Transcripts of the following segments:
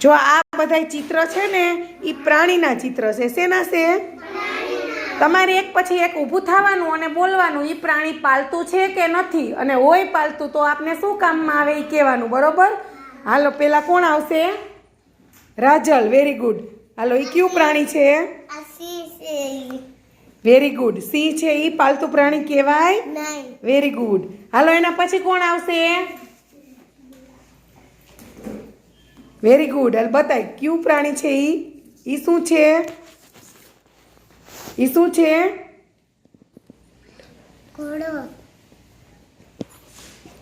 જો આ બધા ચિત્ર છે ને એ પ્રાણીના ચિત્ર છે. શેના છે? તમારે એક પછી એક ઊભું થવાનું અને બોલવાનું. એ પ્રાણી પાલતું છે કે નથી? અને હોય પાલતું તો આપને શું કામમાં આવે એ કહેવાનું બરોબર? હાલો પેલા કોણ આવશે? રાજલ વેરી ગુડ હાલો એ કયું પ્રાણી છે? વેરી ગુડ સિંહ છે એ પાલતું પ્રાણી કહેવાય? વેરી ગુડ હાલો એના પછી કોણ આવશે? વેરી ગુડ હાલ બતાય કયું પ્રાણી છે ઈ? ઈ શું છે? ઈ શું છે?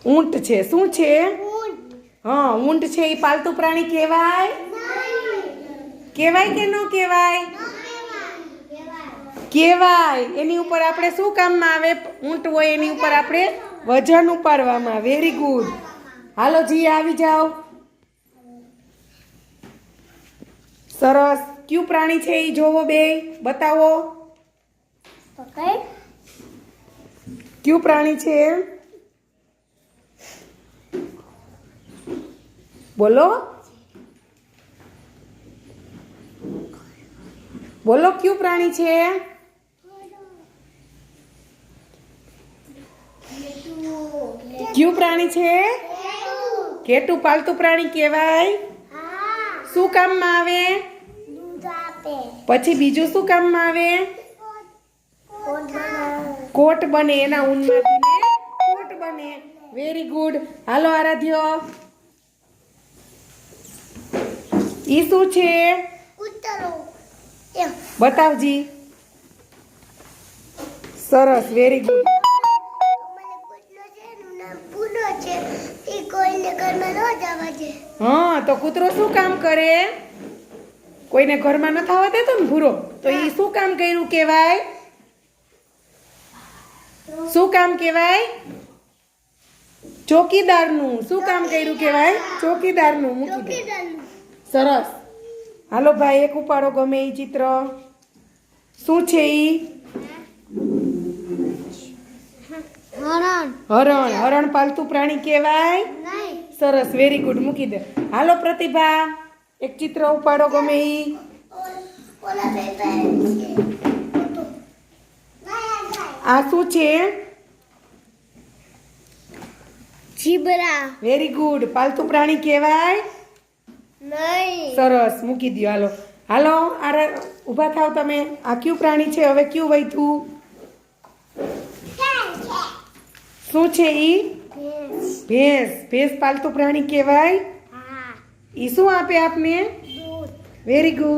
ઊંટ છે શું છે? હા ઊંટ છે એ પાલતું પ્રાણી કહેવાય? કહેવાય કે ન કહેવાય? કહેવાય. એની ઉપર આપણે શું કામમાં આવે? ઊંટ હોય એની ઉપર આપણે વજન ઉપાડવામાં વેરી ગુડ હાલો જી આવી જાઓ. સરસ. કયું પ્રાણી છે એ જોવો બે. બતાવો. ક્યુ પ્રાણી છે? બોલો. બોલો કયું પ્રાણી છે? કયું પ્રાણી છે? કેટું પાલતું પ્રાણી કહેવાય. શું કામમાં આવે? પછી બીજું શું કામમાં આવે? કોટ બને એના ઊનમાંથી કોટ બને. વેરી ગુડ હાલો આરાધ્ય. ઈ શું છે? બતાવજી. સરસ. વેરી ગુડ હા તો કૂતરો શું કામ કરે? કોઈને ઘરમાં ન થવા દેતો ને ભૂરો? તો એ શું કામ કર્યું કહેવાય? શું કામ કહેવાય? ચોકીદારનું. શું કામ કર્યું કહેવાય? ચોકીદારનું મૂકી દે. સરસ. હાલો ભાઈ એક ઉપાડો ગમે એ ચિત્ર. શું છે એ હરણ. હરણ. હરણ પાલતુ પ્રાણી કહેવાય. સરસ વેરી ગુડ મૂકી દે. હાલો પ્રતિભા એક ચિત્ર ઉપાડો ગમે ઈ. આ શું છે? જીબરા. વેરી ગુડ પાલતુ પ્રાણી કહેવાય? નહીં. સરસ. મૂકી દો હાલો. હાલો આરે ઊભા થાવ તમે. આ કયું પ્રાણી છે? હવે કયું વૈથું શું છે ઈ? ભેંસ ભેંસ પાલતું પ્રાણી કહેવાય? ઈ શું આપે આપને? Very good